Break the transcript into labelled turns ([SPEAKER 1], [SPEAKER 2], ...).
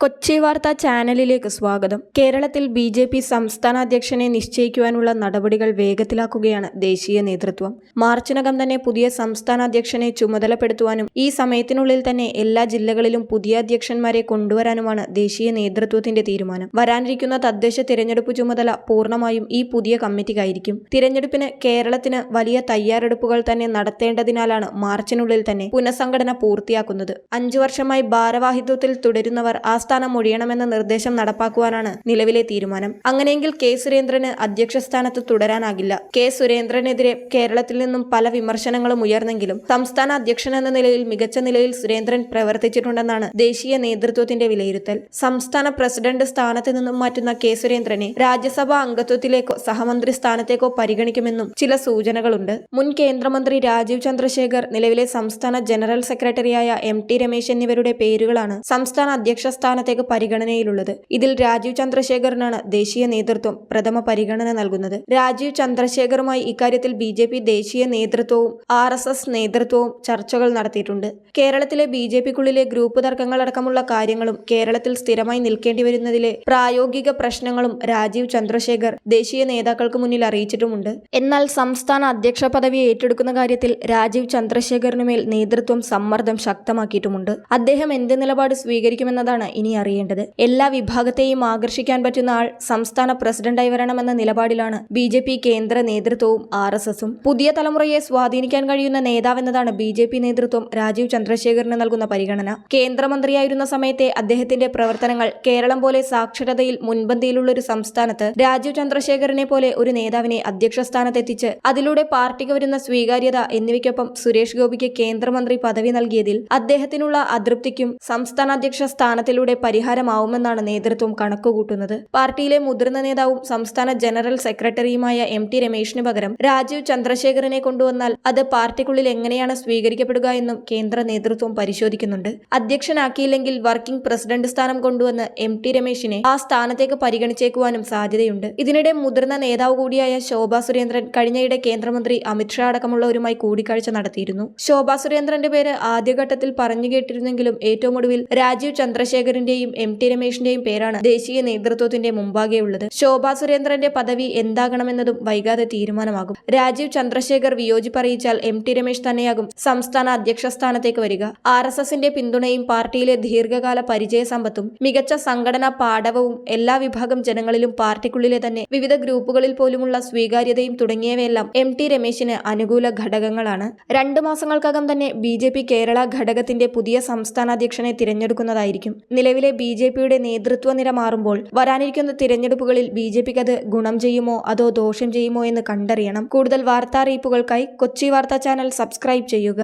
[SPEAKER 1] കൊച്ചി വാർത്താ ചാനലിലേക്ക് സ്വാഗതം. കേരളത്തിൽ ബി ജെ പി സംസ്ഥാന അധ്യക്ഷനെ നിശ്ചയിക്കുവാനുള്ള നടപടികൾ വേഗത്തിലാക്കുകയാണ് ദേശീയ നേതൃത്വം. മാർച്ചിനകം തന്നെ പുതിയ സംസ്ഥാന അധ്യക്ഷനെ ചുമതലപ്പെടുത്തുവാനും ഈ സമയത്തിനുള്ളിൽ തന്നെ എല്ലാ ജില്ലകളിലും പുതിയ അധ്യക്ഷന്മാരെ കൊണ്ടുവരാനുമാണ് ദേശീയ നേതൃത്വത്തിന്റെ തീരുമാനം. വരാനിരിക്കുന്ന തദ്ദേശ തിരഞ്ഞെടുപ്പ് ചുമതല പൂർണമായും ഈ പുതിയ കമ്മിറ്റിക്കായിരിക്കും. തിരഞ്ഞെടുപ്പിന് കേരളത്തിന് വലിയ തയ്യാറെടുപ്പുകൾ തന്നെ നടത്തേണ്ടതിനാലാണ് മാർച്ചിനുള്ളിൽ തന്നെ പുനഃസംഘടന പൂർത്തിയാക്കുന്നത്. അഞ്ചു വർഷമായി ഭാരവാഹിത്വത്തിൽ തുടരുന്നവർ ആ സ്ഥാനം ഒഴിയണമെന്ന നിർദ്ദേശം നടപ്പാക്കുവാനാണ് നിലവിലെ തീരുമാനം. അങ്ങനെയെങ്കിൽ കെ സുരേന്ദ്രന് അധ്യക്ഷ സ്ഥാനത്ത് തുടരാനാകില്ല. കെ സുരേന്ദ്രനെതിരെ കേരളത്തിൽ നിന്നും പല വിമർശനങ്ങളും ഉയർന്നെങ്കിലും സംസ്ഥാന അധ്യക്ഷൻ എന്ന നിലയിൽ മികച്ച നിലയിൽ സുരേന്ദ്രൻ പ്രവർത്തിച്ചിട്ടുണ്ടെന്നാണ് ദേശീയ നേതൃത്വത്തിന്റെ വിലയിരുത്തൽ. സംസ്ഥാന പ്രസിഡന്റ് സ്ഥാനത്ത് നിന്നും മാറ്റുന്ന കെ സുരേന്ദ്രനെ രാജ്യസഭാ അംഗത്വത്തിലേക്കോ സഹമന്ത്രി സ്ഥാനത്തേക്കോ പരിഗണിക്കുമെന്നും ചില സൂചനകളുണ്ട്. മുൻ കേന്ദ്രമന്ത്രി രാജീവ് ചന്ദ്രശേഖർ നിലവിലെ സംസ്ഥാന ജനറൽ സെക്രട്ടറിയായ എം ടി രമേശ് എന്നിവരുടെ പേരുകളാണ് സംസ്ഥാന അധ്യക്ഷ സ്ഥാനത്തേക്ക് പരിഗണനയിലുള്ളത്. ഇതിൽ രാജീവ് ചന്ദ്രശേഖറിനാണ് ദേശീയ നേതൃത്വം പ്രഥമ പരിഗണന നൽകുന്നത്. രാജീവ് ചന്ദ്രശേഖറുമായി ഇക്കാര്യത്തിൽ ബി ജെ പി ദേശീയ നേതൃത്വവും ആർ എസ് എസ് നേതൃത്വവും ചർച്ചകൾ നടത്തിയിട്ടുണ്ട്. കേരളത്തിലെ ബി ജെ പിക്കുള്ളിലെ ഗ്രൂപ്പ് തർക്കങ്ങളടക്കമുള്ള കാര്യങ്ങളും കേരളത്തിൽ സ്ഥിരമായി നിൽക്കേണ്ടി വരുന്നതിലെ പ്രായോഗിക പ്രശ്നങ്ങളും രാജീവ് ചന്ദ്രശേഖർ ദേശീയ നേതാക്കൾക്ക് മുന്നിൽ അറിയിച്ചിട്ടുമുണ്ട്. എന്നാൽ സംസ്ഥാന അധ്യക്ഷ പദവി ഏറ്റെടുക്കുന്ന കാര്യത്തിൽ രാജീവ് ചന്ദ്രശേഖറിനുമേൽ നേതൃത്വം സമ്മർദ്ദം ശക്തമാക്കിയിട്ടുമുണ്ട്. അദ്ദേഹം എന്ത് നിലപാട് സ്വീകരിക്കുമെന്നതാണ് ഇനി അറിയേണ്ടത്. എല്ലാ വിഭാഗത്തെയും ആകർഷിക്കാൻ പറ്റുന്ന ആൾ സംസ്ഥാന പ്രസിഡന്റായി വരണമെന്ന നിലപാടിലാണ് ബി ജെ പി കേന്ദ്ര നേതൃത്വവും ആർ എസ് എസും. പുതിയ തലമുറയെ സ്വാധീനിക്കാൻ കഴിയുന്ന നേതാവെന്നതാണ് ബി ജെ പി നേതൃത്വം രാജീവ് ചന്ദ്രശേഖറിന് നൽകുന്ന പരിഗണന. കേന്ദ്രമന്ത്രിയായിരുന്ന സമയത്തെ അദ്ദേഹത്തിന്റെ പ്രവർത്തനങ്ങൾ കേരളം പോലെ സാക്ഷരതയിൽ മുൻപന്തിയിലുള്ള ഒരു സംസ്ഥാനത്ത് രാജീവ് ചന്ദ്രശേഖരനെ പോലെ ഒരു നേതാവിനെ അധ്യക്ഷ സ്ഥാനത്തെത്തിച്ച് അതിലൂടെ പാർട്ടിക്ക് വരുന്ന സ്വീകാര്യത എന്നിവയ്ക്കൊപ്പം സുരേഷ് ഗോപിക്ക് കേന്ദ്രമന്ത്രി പദവി നൽകിയതിൽ അദ്ദേഹത്തിനുള്ള അതൃപ്തിക്കും സംസ്ഥാന അധ്യക്ഷ സ്ഥാനത്തിലൂടെ പരിഹാരമാവുമെന്നാണ് നേതൃത്വം കണക്കുകൂട്ടുന്നത്. പാർട്ടിയിലെ മുതിർന്ന നേതാവും സംസ്ഥാന ജനറൽ സെക്രട്ടറിയുമായ എം ടി രമേശിന് പകരം രാജീവ് ചന്ദ്രശേഖരനെ കൊണ്ടുവന്നാൽ അത് പാർട്ടിക്കുള്ളിൽ എങ്ങനെയാണ് സ്വീകരിക്കപ്പെടുക എന്നും കേന്ദ്ര നേതൃത്വം പരിശോധിക്കുന്നുണ്ട്. അധ്യക്ഷനാക്കിയില്ലെങ്കിൽ വർക്കിംഗ് പ്രസിഡന്റ് സ്ഥാനം കൊണ്ടുവന്ന് എം ടി രമേശിനെ ആ സ്ഥാനത്തേക്ക് പരിഗണിച്ചേക്കുവാനും സാധ്യതയുണ്ട്. ഇതിനിടെ മുതിർന്ന നേതാവ് കൂടിയായ ശോഭാ സുരേന്ദ്രൻ കഴിഞ്ഞയിടെ കേന്ദ്രമന്ത്രി അമിത്ഷാ അടക്കമുള്ളവരുമായി കൂടിക്കാഴ്ച നടത്തിയിരുന്നു. ശോഭാ സുരേന്ദ്രന്റെ പേര് ആദ്യഘട്ടത്തിൽ പറഞ്ഞു കേട്ടിരുന്നെങ്കിലും ഏറ്റവും ഒടുവിൽ രാജീവ് ചന്ദ്രശേഖരന്റെയും എം ടി രമേശിന്റെയും പേരാണ് ദേശീയ നേതൃത്വത്തിന്റെ മുമ്പാകെയുള്ളത് ശോഭാ സുരേന്ദ്രന്റെ പദവി എന്താകണമെന്നതും വൈകാതെ തീരുമാനമാകും. രാജീവ് ചന്ദ്രശേഖർ വിയോജിപ്പറിയിച്ചാൽ എം ടി രമേശ് തന്നെയാകും സംസ്ഥാന അധ്യക്ഷ സ്ഥാനത്തേക്ക് വരിക. ആർ എസ് എസിന്റെ പിന്തുണയും പാർട്ടിയിലെ ദീർഘകാല പരിചയ സമ്പത്തും മികച്ച സംഘടനാ പാഠവും എല്ലാ വിഭാഗം ജനങ്ങളിലും പാർട്ടിക്കുള്ളിലെ തന്നെ വിവിധ ഗ്രൂപ്പുകളിൽ പോലുമുള്ള സ്വീകാര്യതയും തുടങ്ങിയവയെല്ലാം എം ടി രമേശിന് അനുകൂല ഘടകങ്ങളാണ്. രണ്ടു മാസങ്ങൾക്കകം തന്നെ ബി കേരള ഘടകത്തിന്റെ പുതിയ സംസ്ഥാന അധ്യക്ഷനെ തിരഞ്ഞെടുക്കുന്നതായിരിക്കും. നിലവിലെ ബി ജെ പിയുടെ നേതൃത്വ നിര മാറുമ്പോൾ വരാനിരിക്കുന്ന തിരഞ്ഞെടുപ്പുകളിൽ ബി ജെ പിക്ക് അത് ഗുണം ചെയ്യുമോ അതോ ദോഷം ചെയ്യുമോ എന്ന് കണ്ടറിയണം. കൂടുതൽ വാർത്താ അറിയിപ്പുകൾക്കായി കൊച്ചി വാർത്താ ചാനൽ സബ്സ്ക്രൈബ് ചെയ്യുക.